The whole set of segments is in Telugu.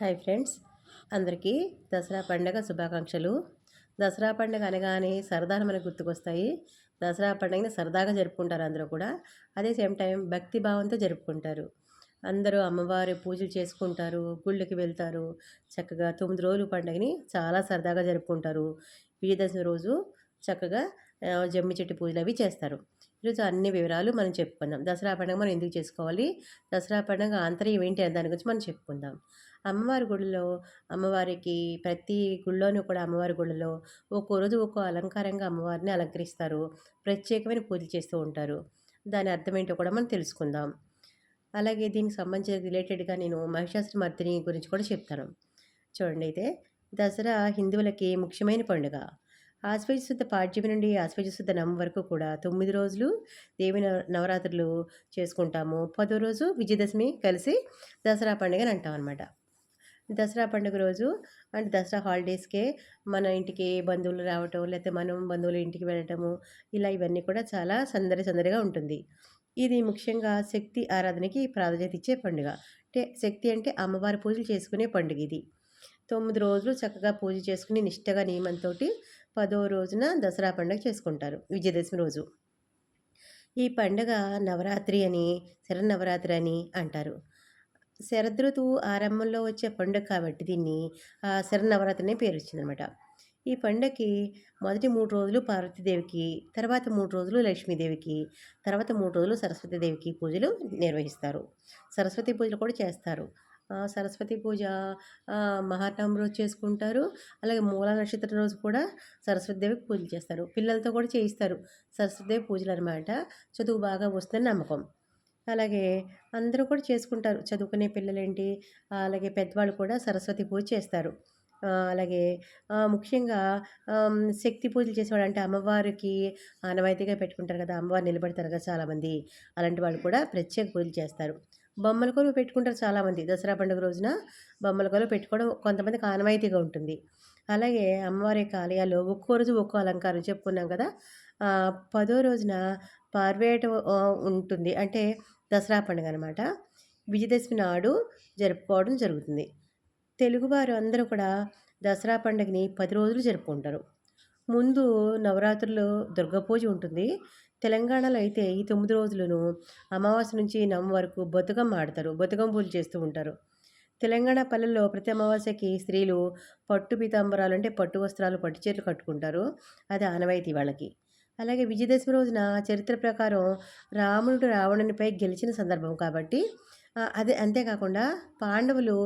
Hi friends. అందరికీ దసరా పండుగ శుభాకాంక్షలు. దసరా పండుగ అనగానే సరదాలు మనకు గుర్తుకొస్తాయి. దసరా పండుగని సరదాగా జరుపుకుంటారు అందరూ కూడా. అదే సేమ్ టైం భక్తి భావంతో జరుపుకుంటారు. అందరూ అమ్మవారి పూజలు చేసుకుంటారు గుళ్ళకి వెళ్తారు. చక్కగా తొమ్మిది రోజులు పండుగని చాలా సరదాగా జరుపుకుంటారు. విజయదశమి రోజు చక్కగా జమ్మి చెట్టు పూజలు అవి చేస్తారు. ఈరోజు అన్ని వివరాలు మనం చెప్పుకుందాం. దసరా పండుగ మనం ఎందుకు చేసుకోవాలి? దసరా పండుగ ఆంతర్యం ఏంటి? అనే దాని గురించి మనం చెప్పుకుందాం. అమ్మవారి గుడిలో అమ్మవారికి ప్రతి గుళ్ళోనూ కూడా అమ్మవారి గుడిలో ఒక్కో రోజు ఒక్కో అలంకారంగా అమ్మవారిని అలంకరిస్తారు. ప్రత్యేకమైన పూజ చేస్తూ ఉంటారు. దాని అర్థం ఏంటో కూడా మనం తెలుసుకుందాం. అలాగే దీనికి సంబంధించిన రిలేటెడ్గా నేను మహిషాసుర మర్దిని గురించి కూడా చెప్తాను. చూడండి అయితే దసరా హిందువులకి ముఖ్యమైన పండుగ. ఆశ్వజ శుద్ధ పాడ్యమి నుండి ఆశ్వజ శుద్ధ నవం వరకు కూడా తొమ్మిది రోజులు దేవి నవరాత్రులు చేసుకుంటాము. పదో రోజు విజయదశమి కలిసి దసరా పండుగ అని అంటాం అనమాట దసరా పండుగ రోజు అంటే దసరా హాలిడేస్కే మన ఇంటికి బంధువులు రావటం లేకపోతే మనం బంధువుల ఇంటికి వెళ్ళటము ఇలా ఇవన్నీ కూడా చాలా సందడి సందడిగా ఉంటుంది. ఇది ముఖ్యంగా శక్తి ఆరాధనకి ప్రాధాన్యత ఇచ్చే పండుగ. అంటే శక్తి అంటే అమ్మవారి పూజలు చేసుకునే పండుగ ఇది. తొమ్మిది రోజులు చక్కగా పూజ చేసుకుని నిష్టగా నియమంతో పదో రోజున దసరా పండుగ చేసుకుంటారు. విజయదశమి రోజు. ఈ పండుగ నవరాత్రి అని శరన్నవరాత్రి అని అంటారు. శరదృతువు ఆరంభంలో వచ్చే పండుగ కాబట్టి దీన్ని శరన్నవరాత్రి అనే పేరు వచ్చిందనమాట ఈ పండగకి మొదటి మూడు రోజులు పార్వతీదేవికి తర్వాత మూడు రోజులు లక్ష్మీదేవికి తర్వాత మూడు రోజులు సరస్వతీదేవికి పూజలు నిర్వహిస్తారు. సరస్వతి పూజలు కూడా చేస్తారు. సరస్వతి పూజ మహాటం రోజు చేసుకుంటారు. అలాగే మూల నక్షత్రం రోజు కూడా సరస్వతిదేవికి పూజలు చేస్తారు. పిల్లలతో కూడా చేయిస్తారు సరస్వతిదేవి పూజలు అనమాట చదువు బాగా వస్తుందని నమ్మకం. అలాగే అందరూ కూడా చేసుకుంటారు. చదువుకునే పిల్లలేంటి? అలాగే పెద్దవాళ్ళు కూడా సరస్వతి పూజ చేస్తారు. అలాగే ముఖ్యంగా శక్తి పూజలు చేసేవాడు అంటే అమ్మవారికి ఆనవాయితీగా పెట్టుకుంటారు కదా అమ్మవారు నిలబడతారు కదా చాలామంది. అలాంటి వాళ్ళు కూడా ప్రత్యేక పూజలు చేస్తారు. బొమ్మల కొలువు పెట్టుకుంటారు చాలామంది. దసరా పండుగ రోజున బొమ్మల కొలువు పెట్టుకోవడం కొంతమందికి ఆనవాయితీగా ఉంటుంది. అలాగే అమ్మవారి యొక్క ఆలయాల్లో ఒక్కో రోజు ఒక్కో అలంకారం చెప్పుకున్నాం కదా పదో రోజున పార్వేట ఉంటుంది. అంటే దసరా పండుగ అనమాట విజయదశమి నాడు జరుపుకోవడం జరుగుతుంది. తెలుగువారు అందరూ కూడా దసరా పండుగని పది రోజులు జరుపుకుంటారు. ముందు నవరాత్రులు దుర్గా పూజ ఉంటుంది. తెలంగాణలో అయితే ఈ తొమ్మిది రోజులను అమావాస్య నుంచి నవం వరకు బతుకమ్మ ఆడతారు. బతుకమ్మ పూజలు చేస్తూ ఉంటారు. తెలంగాణ పల్లెల్లో ప్రతి అమావాస్యకి స్త్రీలు పట్టు పీతాంబరాలు అంటే పట్టు వస్త్రాలు పట్టు చీరలు కట్టుకుంటారు. అది ఆనవాయితీ వాళ్ళకి. అలాగే విజయదశమి రోజున చరిత్ర ప్రకారం రాముడు రావణునిపై గెలిచిన సందర్భం కాబట్టి అదే అంతేకాకుండా పాండవులు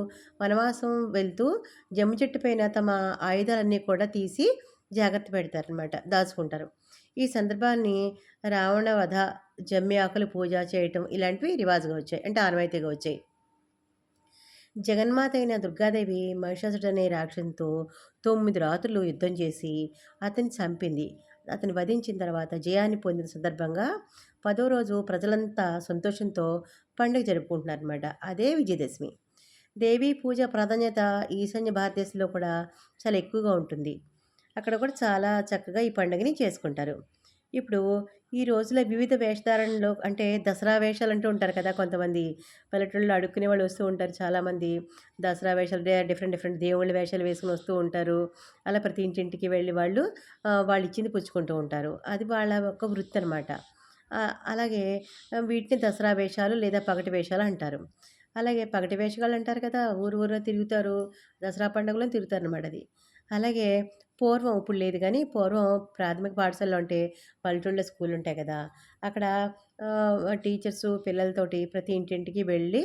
వనవాసం వెళ్తూ జమ్ము చెట్టు పైన తమ ఆయుధాలన్నీ కూడా తీసి జాగ్రత్త పెడతారనమాట దాచుకుంటారు. ఈ సందర్భాన్ని రావణ వధ జమ్మి ఆకులు పూజ చేయటం ఇలాంటివి రివాజుగా వచ్చాయి అంటే ఆనవాయితీగా వచ్చాయి. జగన్మాత అయిన దుర్గాదేవి మహిషాసుడు అనే రాక్షసుతో తొమ్మిది రాత్రులు యుద్ధం చేసి అతన్ని చంపింది. అతను వధించిన తర్వాత జయాన్ని పొందిన సందర్భంగా పదో రోజు ప్రజలంతా సంతోషంతో పండుగ జరుపుకుంటున్నారన్నమాట. అదే విజయదశమి. దేవీ పూజ ప్రాధాన్యత ఈశాన్య భారతదేశంలో కూడా చాలా ఎక్కువగా ఉంటుంది. అక్కడ కూడా చాలా చక్కగా ఈ పండుగని చేసుకుంటారు. ఇప్పుడు ఈ రోజుల వివిధ వేషధారణలో అంటే దసరా వేషాలు అంటూ ఉంటారు కదా కొంతమంది. పల్లెటూళ్ళలో అడుక్కునే వాళ్ళు వస్తూ ఉంటారు చాలామంది. దసరా వేషాలు డిఫరెంట్ డిఫరెంట్ దేవుళ్ళ వేషాలు వేసుకుని వస్తూ ఉంటారు. అలా ప్రతి ఇంటింటికి వెళ్ళి వాళ్ళు వాళ్ళు ఇచ్చింది పుచ్చుకుంటూ ఉంటారు. అది వాళ్ళ ఒక వృత్తి అనమాట అలాగే వీటిని దసరా వేషాలు లేదా పగటి వేషాలు అంటారు. అలాగే పగటి వేషగాళ్ళు అంటారు కదా ఊరు ఊరు తిరుగుతారు. దసరా పండుగలో తిరుగుతారు అనమాట అది. అలాగే పూర్వం ఇప్పుడు లేదు కానీ పూర్వం ప్రాథమిక పాఠశాలలో అంటే పల్లెటూళ్ళ స్కూల్ ఉంటాయి కదా అక్కడ టీచర్స్ పిల్లలతోటి ప్రతి ఇంటింటికి వెళ్ళి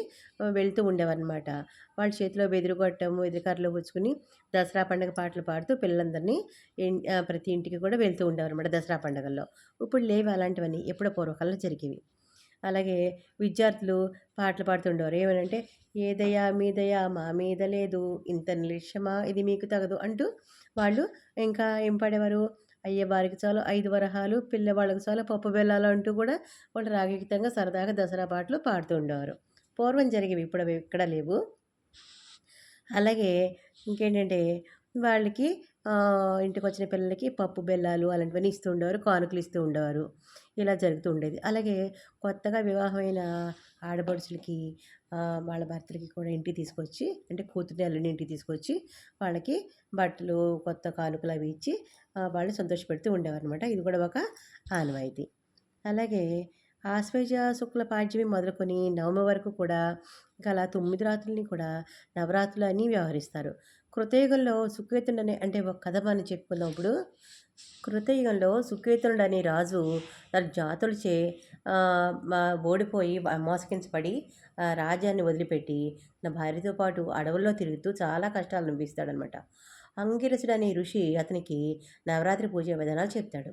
వెళ్తూ ఉండేవారనమాట. వాళ్ళ చేతిలో బెదిరిగొట్టము ఎదురుకారులో పుచ్చుకుని దసరా పండుగ పాటలు పాడుతూ పిల్లలందరినీ ప్రతి ఇంటికి కూడా వెళ్తూ ఉండేవారనమాట దసరా పండుగల్లో. ఇప్పుడు లేవు అలాంటివన్నీ ఎప్పుడో పూర్వకాలంలో జరిగేవి. అలాగే విద్యార్థులు పాటలు పాడుతుండేవారు. ఏమనంటే ఏదయా మీదయా మా మీద లేదు ఇంత నిర్లక్ష్యమా? ఇది మీకు తగదు అంటూ వాళ్ళు ఇంకా ఏం పాడేవారు? అయ్యవారికి చాలు ఐదు వరహాలు పిల్లవాళ్ళకి చాలు పప్పు బెల్లాలు అంటూ కూడా వాళ్ళు రాగయుక్తంగా సరదాగా దసరా పాటలు పాడుతుండేవారు పూర్వం జరిగేవి ఇప్పుడు అవి ఇక్కడ లేవు. అలాగే ఇంకేంటంటే వాళ్ళకి ఇంటికి వచ్చిన పిల్లలకి పప్పు బెల్లాలు అలాంటివన్నీ ఇస్తూ ఉండేవారు కానుకలు ఇస్తూ ఉండేవారు. ఇలా జరుగుతూ ఉండేది అలాగే కొత్తగా వివాహమైన ఆడపడుచులకి వాళ్ళ భర్తలకి కూడా ఇంటికి తీసుకొచ్చి అంటే కూతుర్ని అల్లుని ఇంటికి తీసుకొచ్చి వాళ్ళకి బట్టలు కొత్త కానుకలు అవి ఇచ్చి వాళ్ళు సంతోషపెడుతూ ఉండేవారనమాట. ఇది కూడా ఒక ఆనవాయితీ. అలాగే ఆశ్వేజ శుక్ల పాడ్యమి మొదలుకొని నవమి వరకు కూడా ఇంకా అలా తొమ్మిది రాత్రులని కూడా నవరాత్రులు అని వ్యవహరిస్తారు. కృతయుగంలో సుకేతుడు అంటే ఒక కథ మనం చెప్పుకున్నప్పుడు కృతయుగంలో సుకేతుడనే అనే రాజు తన జాతులచే ఓడిపోయి మోసగించబడి రాజ్యాన్ని వదిలిపెట్టి నా భార్యతో పాటు అడవుల్లో తిరుగుతూ చాలా కష్టాలు అనిపిస్తాడనమాట అంగిరసుడు అనే ఋషి అతనికి నవరాత్రి పూజ విధానాలు చెప్తాడు.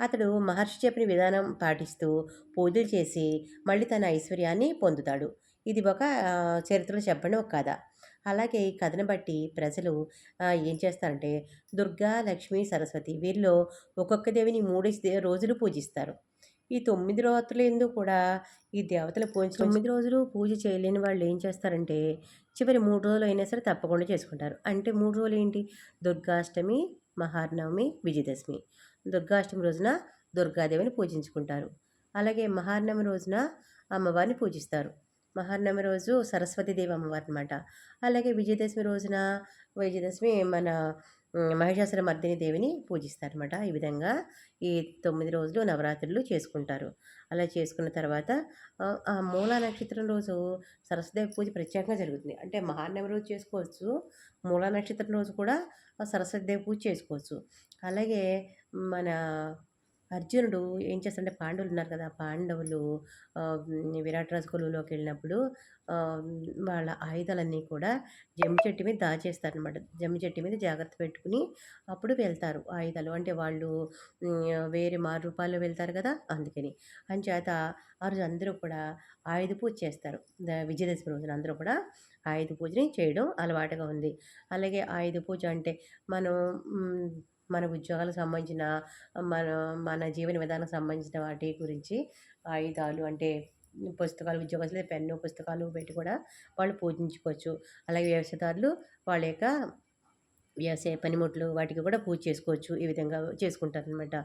అతడు మహర్షి చెప్పిన విధానం పాటిస్తూ పూజలు చేసి మళ్ళీ తన ఐశ్వర్యాన్ని పొందుతాడు. ఇది ఒక చరిత్రలో చెప్పండి ఒక కథ. అలాగే ఈ కథను బట్టి ప్రజలు ఏం చేస్తారంటే దుర్గా లక్ష్మి సరస్వతి వీరిలో ఒక్కొక్క దేవిని మూడు రోజులు పూజిస్తారు. ఈ తొమ్మిది రోజులు ఎందుకు కూడా ఈ దేవతల పూజ తొమ్మిది రోజులు పూజ చేయలేని వాళ్ళు ఏం చేస్తారంటే చివరి మూడు రోజులు అయినా సరే తప్పకుండా చేసుకుంటారు. అంటే మూడు రోజులు ఏంటి? దుర్గాష్టమి మహానవమి విజయదశమి. దుర్గాష్టమి రోజున దుర్గాదేవిని పూజించుకుంటారు. అలాగే మహానవమి రోజున అమ్మవారిని పూజిస్తారు. మహానవమి రోజు సరస్వతీదేవి అమ్మవారు అనమాట అలాగే విజయదశమి రోజున విజయదశమి మన మహిషాసుర మర్దిని దేవిని పూజిస్తారనమాట. ఈ విధంగా ఈ తొమ్మిది రోజులు నవరాత్రులు చేసుకుంటారు. అలా చేసుకున్న తర్వాత ఆ మూలా నక్షత్రం రోజు సరస్వదేవి పూజ ప్రత్యేకంగా జరుగుతుంది. అంటే మహానవమి రోజు చేసుకోవచ్చు మూలా నక్షత్రం రోజు కూడా సరస్వదేవి పూజ చేసుకోవచ్చు. అలాగే మన అర్జునుడు ఏం చేస్తాడంటే పాండవులు ఉన్నారు కదా పాండవులు విరాట్ రాజు కొలువులోకి వెళ్ళినప్పుడు వాళ్ళ ఆయుధాలన్నీ కూడా జమ్మి చెట్టు మీద దాచేస్తారనమాట జమ్మి చెట్టు మీద జాగ్రత్త పెట్టుకుని అప్పుడు వెళ్తారు ఆయుధాలు. అంటే వాళ్ళు వేరే మారు రూపాల్లో వెళ్తారు కదా అందుకని. అంచేత ఆ రోజు అందరూ కూడా ఆయుధ పూజ చేస్తారు. విజయదశమి రోజున అందరూ కూడా ఆయుధ పూజని చేయడం అలవాటుగా ఉంది. అలాగే ఆయుధ పూజ అంటే మనం మన ఉద్యోగాలకు సంబంధించిన మన మన జీవన విధానానికి సంబంధించిన వాటి గురించి ఆయుధాలు అంటే పుస్తకాలు ఉద్యోగస్తులు పెన్ను పుస్తకాలు పెట్టి కూడా వాళ్ళు పూజించుకోవచ్చు. అలాగే వ్యవసాయదారులు వాళ్ళ యొక్క వ్యవసాయ పనిముట్లు వాటికి కూడా పూజ చేసుకోవచ్చు. ఈ విధంగా చేసుకుంటారనమాట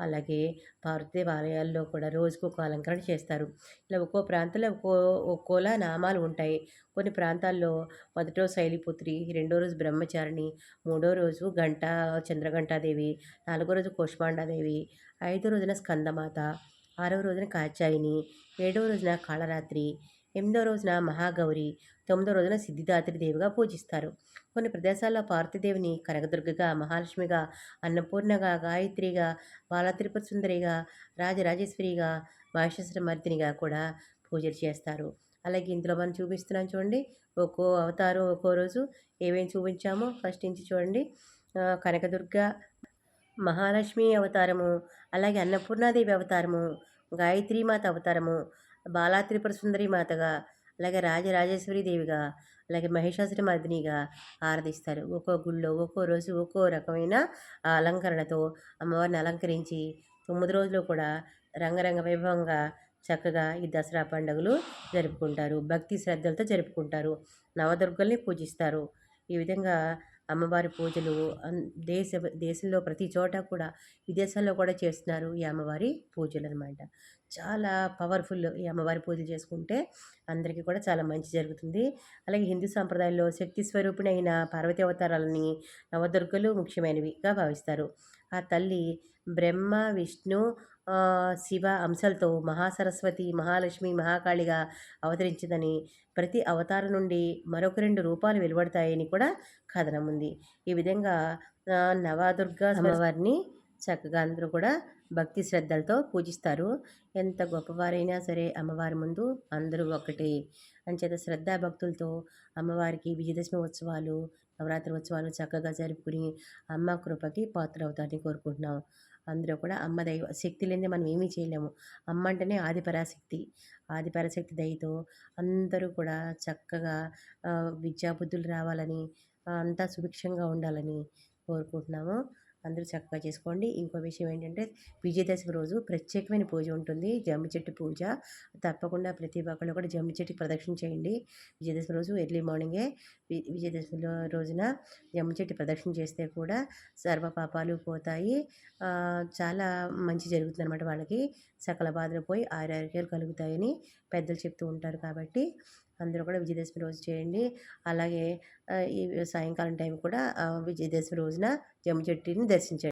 అలాగే పార్వతీదేవి ఆలయాల్లో కూడా రోజుకు ఒక అలంకరణ చేస్తారు. ఇలా ఒక్కో ప్రాంతంలో ఒక్కో ఒక్కోలా నామాలు ఉంటాయి. కొన్ని ప్రాంతాల్లో మొదటి రోజు శైలిపుత్రి రెండో రోజు బ్రహ్మచారిణి మూడో రోజు గంట చంద్రఘంటాదేవి నాలుగో రోజు కోష్మాండాదేవి ఐదో రోజున స్కందమాత ఆరవ రోజున కాచాయిని ఏడవ రోజున కాళరాత్రి ఎనిమిదో రోజున మహాగౌరి తొమ్మిదో రోజున సిద్ధిదాత్రి దేవిగా పూజిస్తారు. కొన్ని ప్రదేశాల్లో పార్వతీదేవిని కనకదుర్గగా మహాలక్ష్మిగా అన్నపూర్ణగా గాయత్రిగా బాలత్రిపుర సుందరిగా రాజరాజేశ్వరిగా మహేశ్వరమర్తినిగా కూడా పూజలు చేస్తారు. అలాగే ఇందులో మనం చూపిస్తున్నాం చూడండి ఒక్కో అవతారం ఒక్కో రోజు ఏమేమి చూపించామో ఫస్ట్ నుంచి చూడండి. కనకదుర్గ మహాలక్ష్మి అవతారము అలాగే అన్నపూర్ణాదేవి అవతారము గాయత్రీమాత అవతారము బాలా త్రిపుర సుందరి మాతగా అలాగే రాజరాజేశ్వరి దేవిగా అలాగే మహిషాసుర మర్దినిగా ఆరాధిస్తారు. ఒక్కో గుళ్ళో ఒక్కో రోజు ఒక్కో రకమైన అలంకరణతో అమ్మవారిని అలంకరించి తొమ్మిది రోజులు కూడా రంగరంగ వైభవంగా చక్కగా ఈ దసరా పండుగలు జరుపుకుంటారు. భక్తి శ్రద్ధలతో జరుపుకుంటారు. నవదుర్గల్ని పూజిస్తారు. ఈ విధంగా అమ్మవారి పూజలు దేశ దేశంలో ప్రతి చోట కూడా విదేశాల్లో కూడా చేస్తున్నారు ఈ అమ్మవారి పూజలు అనమాట చాలా పవర్ఫుల్ ఈ అమ్మవారి పూజలు చేసుకుంటే అందరికీ కూడా చాలా మంచి జరుగుతుంది. అలాగే హిందూ సాంప్రదాయంలో శక్తి స్వరూపిణి అయిన పార్వతీ అవతారాలని నవదుర్గలు ముఖ్యమైనవిగా భావిస్తారు. ఆ తల్లి బ్రహ్మ విష్ణు శివ అంశాలతో మహాసరస్వతి మహాలక్ష్మి మహాకాళిగా అవతరించిందని ప్రతి అవతారం నుండి మరొక రెండు రూపాలు వెలువడతాయని కూడా కథనం ఉంది. ఈ విధంగా నవదుర్గ అమ్మవారిని చక్కగా అందరూ కూడా భక్తి శ్రద్ధలతో పూజిస్తారు. ఎంత గొప్పవారైనా సరే అమ్మవారి ముందు అందరూ ఒకటే. అంచేత శ్రద్ధా భక్తులతో అమ్మవారికి విజయదశమి ఉత్సవాలు నవరాత్రి ఉత్సవాలు చక్కగా జరుపుకుని అమ్మ కృపకి పాత్ర అవుతారని కోరుకుంటున్నాం. అందరూ కూడా అమ్మ దైవ శక్తి లేనిదే మనం ఏమీ చేయలేము. అమ్మ అంటేనే ఆదిపరాశక్తి ఆదిపరాశక్తి దయతో అందరూ కూడా చక్కగా విద్యాబుద్ధులు రావాలని అంతా సుభిక్షంగా ఉండాలని కోరుకుంటున్నాము. అందరూ చక్కగా చేసుకోండి. ఇంకో విషయం ఏంటంటే విజయదశమి రోజు ప్రత్యేకమైన పూజ ఉంటుంది. జమ్మి చెట్టు పూజ. తప్పకుండా ప్రతి ఒక్కళ్ళు కూడా జమ్మి చెట్టు ప్రదక్షిణ చేయండి. విజయదశమి రోజు ఎర్లీ మార్నింగే విజయదశమి రోజున జమ్మి చెట్టు ప్రదక్షిణ చేస్తే కూడా సర్వ పాపాలు పోతాయి. చాలా మంచి జరుగుతుంది అనమాట వాళ్ళకి. సకల బాధలు పోయి ఆరోగ్యాలు కలుగుతాయని పెద్దలు చెప్తూ ఉంటారు కాబట్టి అందరూ కూడా విజయదశమి రోజు చేయండి. అలాగే ఈ సాయంకాలం టైం కూడా విజయదశమి రోజున జమ్మి చెట్టుని దర్శించండి.